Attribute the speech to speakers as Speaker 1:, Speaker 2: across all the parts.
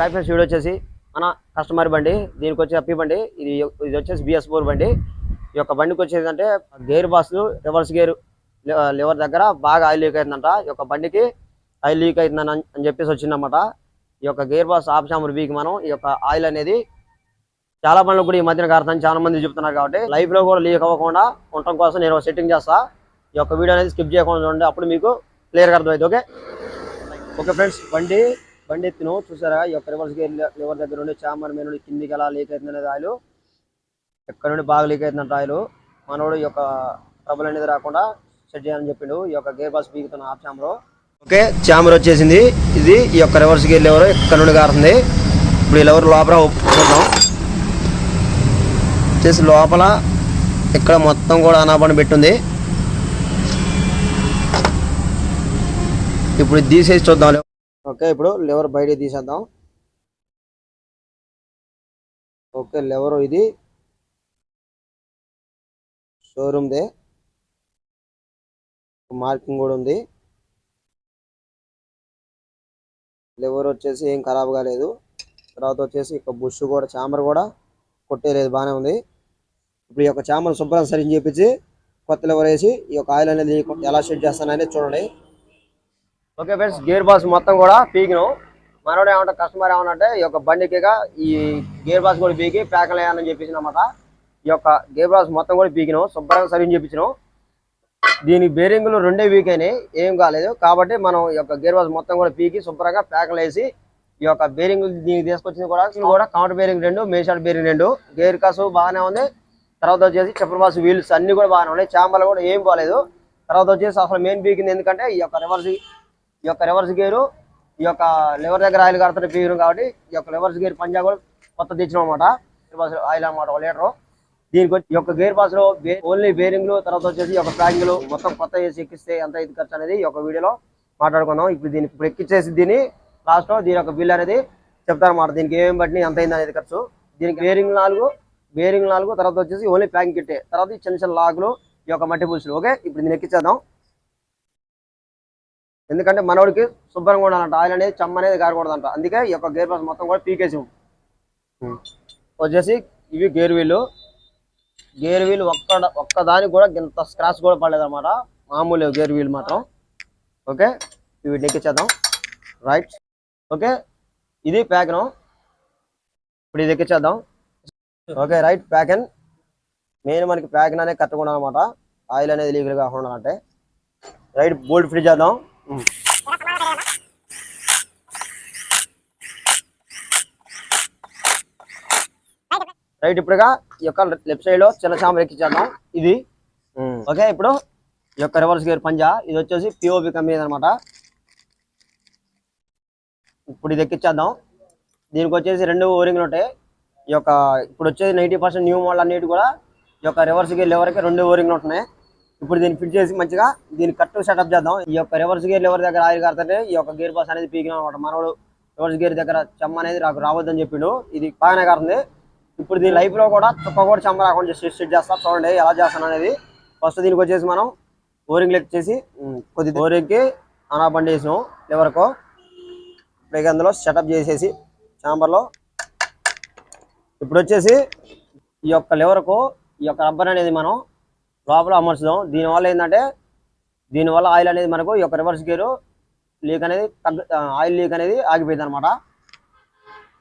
Speaker 1: Five video వచ్చేసి మన customer బండి దీనికి వచ్చి అప్పి బండి ఇది ఇది వచ్చేసి బిఎస్ ఫోర్ బండి. ఈ యొక్క బండికి వచ్చేది అంటే గేర్ బాస్లు రివర్స్ గేర్ లివర్ దగ్గర బాగా ఆయిల్ లీక్ అవుతుందంట ఈ యొక్క బండికి ఆయిల్ లీక్ అవుతుందని అని- అని చెప్పేసి వచ్చిందన్నమాట. ఈ యొక్క గేర్ బాస్ ఆఫ్ చామర్ వీక్ మనం ఈ యొక్క ఆయిల్ అనేది చాలా పనులు కూడా ఈ మధ్యన కారుతుందని చాలా మంది చెప్తున్నారు కాబట్టి లైఫ్లో కూడా లీక్ అవ్వకుండా ఉండటం కోసం నేను సెట్టింగ్ చేస్తా. ఈ యొక్క వీడియో అనేది స్కిప్ చేయకుండా చూడండి అప్పుడు మీకు క్లియర్గా అర్థమైంది ఓకే ఓకే ఫ్రెండ్స్ బండి బండి ఎత్తును చూసారా? ఈ యొక్క రివర్స్ గేర్ లివర్ దగ్గర నుండి చాంబర్ మీద నుండి కిందికి ఎలా లీక్ అవుతుంది అనేది ఎక్కడ నుండి బాగా లీక్ అవుతుందంటే ఆయిల్ మనోడు ఈ యొక్క ట్రబుల్ అనేది రాకుండా సెట్ చేయాలని చెప్పిండు. ఈ యొక్క గేర్ బాస్ బీగుతున్న ఆఫ్ చాంబర్ ఓకే చామర్ వచ్చేసింది. ఇది ఈ యొక్క రివర్స్ గేర్ లివర్ ఎక్కడ నుండి కారుతుంది ఇప్పుడు ఈ లెవర్ లోపల చూద్దాం. వచ్చేసి లోపల ఇక్కడ మొత్తం కూడా అనాపణ పెట్టుంది. ఇప్పుడు తీసేసి చూద్దాం. ఓకే ఇప్పుడు లివర్ బయట తీసేద్దాం. ఓకే లివర్ ఇది. షోరూమ్దే మార్కింగ్ కూడా ఉంది. లివర్ వచ్చేసి ఏం ఖరాబ్ కాలేదు. తర్వాత వచ్చేసి ఇక బుష్ కూడా చామర్ కూడా కొట్టేలేదు బాగానే ఉంది. ఇప్పుడు ఈ యొక్క చామర్ శుభ్రం సరిని చేపించి కొత్త లివర్ వేసి ఈ యొక్క ఆయిల్ అనేది ఎలా షెడ్ చేస్తాననేది చూడండి. ఓకే ఫ్రెండ్స్ గేర్ బాక్స్ మొత్తం కూడా పీకిను. మనోడు ఏమంటే కస్టమర్ ఏమన్నంటే ఈ యొక్క బండికి ఈ గేర్ బాక్స్ కూడా పీకి ప్యాకలు వేయాలని చెప్పేసి అనమాట ఈ యొక్క గేర్ బాక్స్ మొత్తం కూడా పీకినాం శుభ్రంగా సరిని చేపించను. దీని బేరింగ్లు రెండే వీక్ అయినాయి ఏం కాలేదు. కాబట్టి మనం ఈ యొక్క గేర్ బాక్స్ మొత్తం కూడా పీకి శుభ్రంగా ప్యాకలు వేసి ఈ యొక్క బేరింగ్ దీనికి తీసుకొచ్చింది కూడా కూడా కౌంటర్ బేరింగ్ రెండు మేషాడ్ బేరింగ్ రెండు. గేర్ కాసు బాగానే ఉంది. తర్వాత వచ్చేసి చెప్పర్ బాస్ వీల్స్ అన్ని కూడా బాగానే ఉన్నాయి. చాంబర్లు కూడా ఏం బాగాలేదు తర్వాత వచ్చేసి అసలు మెయిన్ పీకింది ఎందుకంటే ఈ యొక్క రివర్స్ ఈ యొక్క రివర్స్ గేరు ఈ యొక్క లివర్ దగ్గర ఆయిల్ కడతారు పీరు కాబట్టి ఈ యొక్క రివర్స్ గేర్ పంజా కూడా కొత్త తెచ్చినాం అనమాట ఆయిల్ అనమాట ఒక లీటరు. దీనికి ఈ యొక్క గేర్ బాస్లో ఓన్లీ బేరింగ్లు తర్వాత వచ్చేసి ఒక యొక్క మొత్తం కొత్త వేసి ఎక్కిస్తే ఎంత ఇది ఖర్చు అనేది ఈ యొక్క వీడియోలో మాట్లాడుకుందాం. ఇప్పుడు దీన్ని ఇప్పుడు ఎక్కిచ్చేసి దీన్ని లాస్ట్లో దీని యొక్క బిల్ అనేది చెప్తారన్నమాట దీనికి ఏం బట్టి ఎంత అయింది అనేది ఖర్చు. దీనికి బేరింగ్ నాలుగు బేరింగ్ నాలుగు తర్వాత వచ్చేసి ఓన్లీ ప్యాకింగ్ కిట్టే తర్వాత చిన్న చిన్న లాగులు ఈ యొక్క మట్టి పులుసులు ఓకే ఇప్పుడు దీన్ని ఎక్కించేద్దాం ఎందుకంటే మనోడికి శుభ్రంగా ఉండాలంట. ఆయిల్ అనేది చెమ్మ అనేది గారకూడదంట అందుకే ఈ యొక్క గేర్ బాస్ మొత్తం కూడా పీకేసి వచ్చేసి ఇవి గేర్ వీలు గేర్ వీల్ ఒక్క ఒక్క దానికి కూడా ఇంత స్క్రాచ్ కూడా పడలేదు అనమాట మామూలు గేర్ వీల్ మాత్రం. ఓకే? ఇవి ఎక్కించేద్దాం రైట్. ఓకే? ఇది ప్యాకెన్ ఇప్పుడు ఇది ఎక్కించేద్దాం ఓకే రైట్. ప్యాకెన్ మెయిన్ మనకి ప్యాకెన్ అనేది కట్టకుండా అనమాట ఆయిల్ అనేది లీగల్ కాకుండా అంటే రైట్ బోల్ట్ ఫ్రీ చేద్దాం రైట్ ఇప్పుడుగా ఈ యొక్క లెఫ్ట్ సైడ్లో చిన్న చాంబర్ ఎక్కించేద్దాం ఇది. ఓకే ఇప్పుడు ఈ యొక్క రివర్స్ గేర్ పంజా. ఇది వచ్చేసి పిఓపి కంపెనీ అనమాట ఇప్పుడు ఇది ఎక్కించేద్దాం దీనికి వచ్చేసి రెండు ఓరింగ్లు ఉంటాయి. ఈ యొక్క ఇప్పుడు వచ్చేసి నైంటీ పర్సెంట్ న్యూ మోడల్ అన్నిటి కూడా ఈ యొక్క రివర్స్ గేర్ లెవర్కి రెండు ఓరింగ్లు ఉంటున్నాయి. ఇప్పుడు దీన్ని ఫిట్ చేసి మంచిగా దీన్ని కట్ సెటప్ చేద్దాం. ఈ యొక్క రివర్స్ గేర్ ఎవరి దగ్గర ఆయిల్ కడితే ఈ యొక్క గేర్ బాస్ అనేది పీకిన అనమాట. మనోడు రివర్స్ గేర్ దగ్గర చెమ్మ అనేది నాకు రావద్దని చెప్పిండు. ఇది బాగానే కారుతుంది. ఇప్పుడు దీని లైఫ్లో కూడా తుక్క కూడా చెమ్మ రాకుండా సెట్ సెట్ చేస్తా. చూడండి ఎలా చేస్తాను అనేది. ఫస్ట్ దీనికి వచ్చేసి మనం ఓరింగ్ లెక్ చేసి కొద్ది ఓరింగ్కి అనా బండి వేసినాం లివర్కో ఇప్పుడు అందులో సెటప్ చేసేసి చాంబర్లో ఇప్పుడు వచ్చేసి ఈ యొక్క లివర్కు ఈ యొక్క రబ్బర్ అనేది మనం లోపల అమర్చుదాం. దీనివల్ల ఏంటంటే దీనివల్ల ఆయిల్ అనేది మనకు ఈ యొక్క రివర్స్ గేరు లీక్ అనేది తగ్గ ఆయిల్ లీక్ అనేది ఆగిపోయింది అనమాట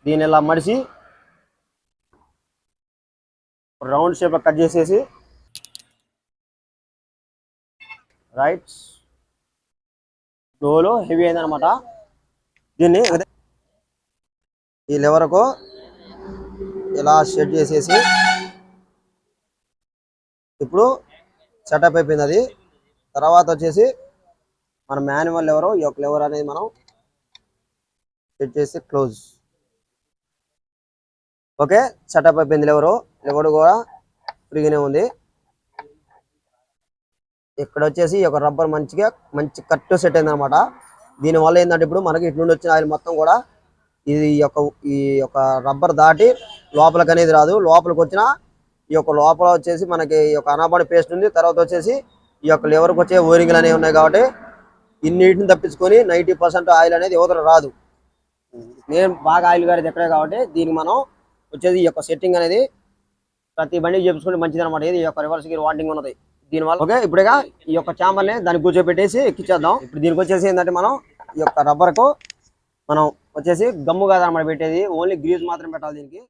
Speaker 1: దీన్ని ఇలా మడిసి రౌండ్ షేప్ కట్ చేసేసి రైట్ డోలు హెవీ అయింది అనమాట దీన్ని ఈ లెవర్కు ఇలా షెడ్ చేసేసి ఇప్పుడు సెటప్ అయిపోయింది అది తర్వాత వచ్చేసి మన మాన్యువల్ లెవర్ ఈ యొక్క లెవర్ అనేది మనం సెట్ చేసి క్లోజ్. ఓకే సెటప్ అయిపోయింది లెవరు లెవర్ కూడా ఫ్రీగానే ఉంది. ఇక్కడ వచ్చేసి ఈ యొక్క రబ్బర్ మంచిగా మంచి కట్ సెట్ అయింది అనమాట దీనివల్ల ఏంటంటే ఇప్పుడు మనకి ఇటు నుండి వచ్చిన ఆయిల్ మొత్తం కూడా ఇది ఈ యొక్క ఈ యొక్క రబ్బర్ దాటి లోపలికి అనేది రాదు. లోపలికి వచ్చిన ఈ యొక్క లోపల వచ్చేసి మనకి ఈ యొక్క అనాబాడి పేస్ట్ ఉంది. తర్వాత వచ్చేసి ఈ యొక్క లివర్కి వచ్చే ఓరింగ్లు అనేవి ఉన్నాయి కాబట్టి ఇన్నిటిని తప్పించుకొని నైంటీ పర్సెంట్ ఆయిల్ అనేది యువతలు రాదు. నేను బాగా ఆయిల్ గారి ఎక్కడే కాబట్టి దీనికి మనం వచ్చేది ఈ యొక్క సెట్టింగ్ అనేది ప్రతి బండికి చేపించుకుంటే మంచిది అనమాట ఇది ఈ యొక్క రివర్స్ గీర్ వాంటింగ్ ఉన్నది. దీనివల్ల ఓకే ఇప్పుడుగా ఈ యొక్క చాంబర్ని దాన్ని కూర్చోబెట్టేసి ఎక్కిచ్చేద్దాం. ఇప్పుడు దీనికి వచ్చేసి ఏంటంటే మనం ఈ యొక్క రబ్బర్కు మనం వచ్చేసి గమ్ము కాదనమాట పెట్టేది. ఓన్లీ గ్రీజ్ మాత్రం పెట్టాలి దీనికి.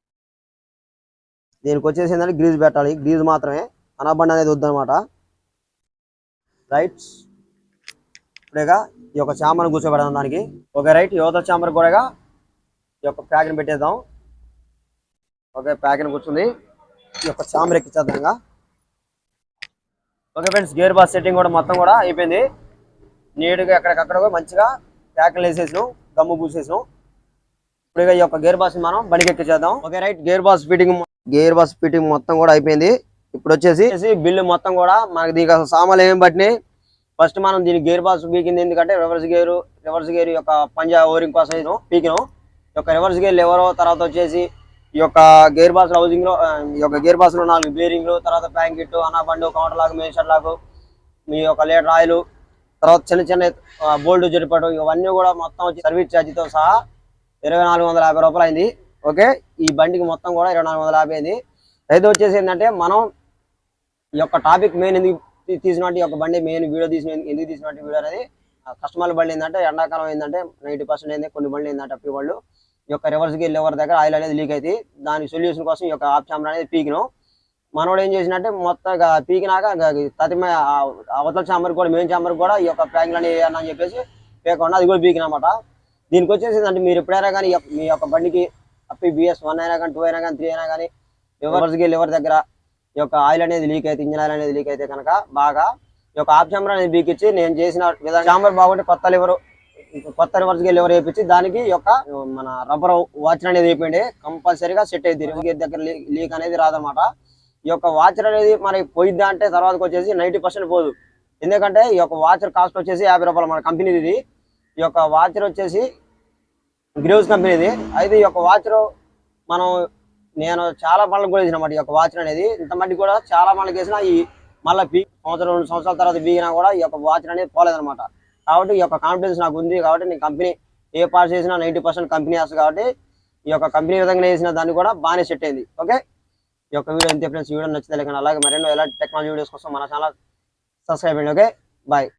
Speaker 1: దీనికి వచ్చేసి ఏంటంటే గ్రీజ్ పెట్టాలి. గ్రీజ్ మాత్రమే. అనబండి అనేది వద్దనమాట రైట్ ఇప్పుడేగా ఈ యొక్క చాంబర్ని కూర్చోబెడదాం దానికి. ఓకే రైట్ యువత చామర్ కూడా ఈ యొక్క ప్యాక్ని పెట్టేద్దాం. ఓకే ప్యాక్ని కూర్చుంది. ఈ యొక్క chamber ఎక్కించేద్దాం okay friends gear box setting కూడా మొత్తం కూడా అయిపోయింది. నీట్గా ఎక్కడికక్కడ మంచిగా ప్యాక్లు వేసేసాం గమ్ము పూసేసాం ఇప్పుడు ఈ యొక్క గేర్ బాస్ మనం బండికి ఎక్కించేద్దాం okay right gear box fitting gear box fitting మొత్తం కూడా అయిపోయింది. ఇప్పుడు వచ్చేసి బిల్లు మొత్తం కూడా మనకి దీనికి అసలు సామాన్లు ఏమి పట్టినాయి? ఫస్ట్ మనం దీని గేర్ బాస్ పీకింది. ఎందుకంటే రివర్స్ గేర్ రివర్స్ గేర్ యొక్క పంజా ఓరింగ్ కోసం పీకినాం. ఈ యొక్క రివర్స్ గేర్ లెవరో తర్వాత వచ్చేసి ఈ యొక్క గేర్ బాస్ హౌసింగ్లో ఈ యొక్క గేర్ బాస్లో నాలుగు బేరింగ్లు తర్వాత ప్యాంకెట్ అనాబండు కౌంటర్ లాగ్ మేషర్ లాగు మీ యొక్క లీటర్ ఆయిల్ తర్వాత చిన్న చిన్న బోల్డ్ జరిపడం ఇవన్నీ కూడా మొత్తం వచ్చి సర్వీస్ ఛార్జీతో సహా ఇరవై నాలుగు వందల యాభై రూపాయలు అయింది. ఓకే? ఈ బండికి మొత్తం కూడా ఇరవై నాలుగు వందల యాభై అయింది అయితే వచ్చేసి ఏంటంటే మనం ఈ యొక్క టాపిక్ మెయిన్ ఎందుకు తీసినట్టు ఈ యొక్క బండి మెయిన్ వీడియో తీసిన ఎందుకు తీసినట్టు వీడియో అనేది కస్టమర్ల బండి ఏంటంటే ఎండాకాలం ఏంటంటే నైంటీ పర్సెంట్ అయింది కొన్ని బండ్లు ఏంటంటే అప్పటి వాళ్ళు. ఈ యొక్క రివర్స్ గేర్ లివర్ దగ్గర ఆయిల్ అనేది లీక్ అయితే దాని సొల్యూషన్ కోసం ఈ యొక్క ఆప్ చాంబర్ అనేది పీకినాం. మనోడు ఏం చేసినట్టే మొత్తం పీకినాక తతిమ అవతల చాంబర్ కూడా మెయిన్ చాంబర్ కూడా ఈ యొక్క ప్యాకింగ్ అనేది వేయాలని అని చెప్పేసి పీకుండా అది కూడా పీకినమాట. దీనికి వచ్చేసి అంటే మీరు ఎప్పుడైనా కానీ మీ యొక్క బండికి అప్పి బిఎస్ వన్ అయినా కానీ టూ అయినా కానీ త్రీ అయినా కానీ రివర్స్ లివర్ దగ్గర ఈ యొక్క ఆయిల్ అనేది లీక్ అయితే ఇంజిన్ ఆయిల్ అనేది లీక్ అయితే కనుక బాగా ఈ యొక్క ఆప్ చాంబర్ అనేది బీకిచ్చి నేను చేసిన విధానం చాంబర్ బాగుంటే కొత్త లివర్ కొత్త లివర్స్ లివర్ వేయించి దానికి యొక్క మన రబ్బర్ వాచ్ అనేది వేయండి కంపల్సరీగా సెట్ అయింది రివర్స్ దగ్గర లీక్ అనేది రాదనమాట ఈ యొక్క వాచర్ అనేది మనకి పోయిద్దా అంటే తర్వాతకి వచ్చేసి నైంటీ పర్సెంట్ పోదు. ఎందుకంటే ఈ యొక్క వాచర్ కాస్ట్ వచ్చేసి యాభై రూపాయలు మన కంపెనీది ఇది. ఈ యొక్క వాచర్ వచ్చేసి గ్రేవ్స్ కంపెనీది అయితే ఈ యొక్క వాచర్ మనం నేను చాలా పనులకు కూడా వేసిన ఈ యొక్క వాచ్ అనేది. ఇంత మట్టి కూడా చాలా పనులకు వేసిన ఈ మళ్ళీ పీ సంవత్సరం రెండు సంవత్సరాల తర్వాత బీగినా కూడా ఈ యొక్క వాచ్ అనేది పోలేదనమాట కాబట్టి ఈ యొక్క కాన్ఫిడెన్స్ నాకు ఉంది కాబట్టి నేను కంపెనీ ఏ పార్ట్స్ చేసినా నైంటీ పర్సెంట్ కంపెనీ వేస్తుంది కాబట్టి ఈ యొక్క కంపెనీ విధంగా వేసిన దాన్ని కూడా బాగానే సెట్ అయింది. ఓకే ఈ యొక్క వీడియో ఎంత ఫ్రెండ్స్ వీడియో నచ్చితే లేకుండా అలాగే మరెన్నో ఎలాంటి టెక్నాలజీ వీడియోస్ కోసం మన ఛానల్ సబ్స్క్రైబ్ చేయండి. Okay bye